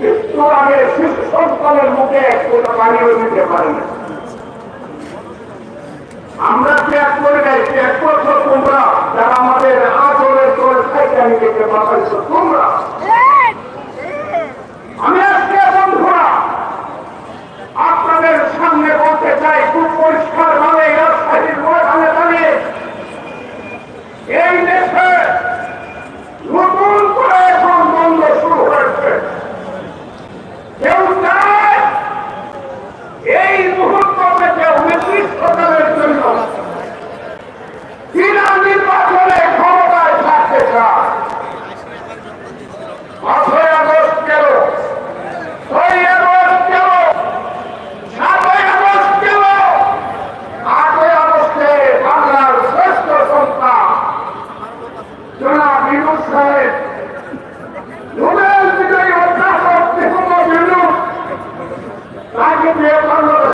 মৃত্যুর আগে শিশু সন্তানের মুখে কোনো পানিও দিতে পারে না। আমরা ত্যাগ করে নাই, ত্যাগ করছ তোমরা। যারা আমাদের আচরের তোমরা। Awesome.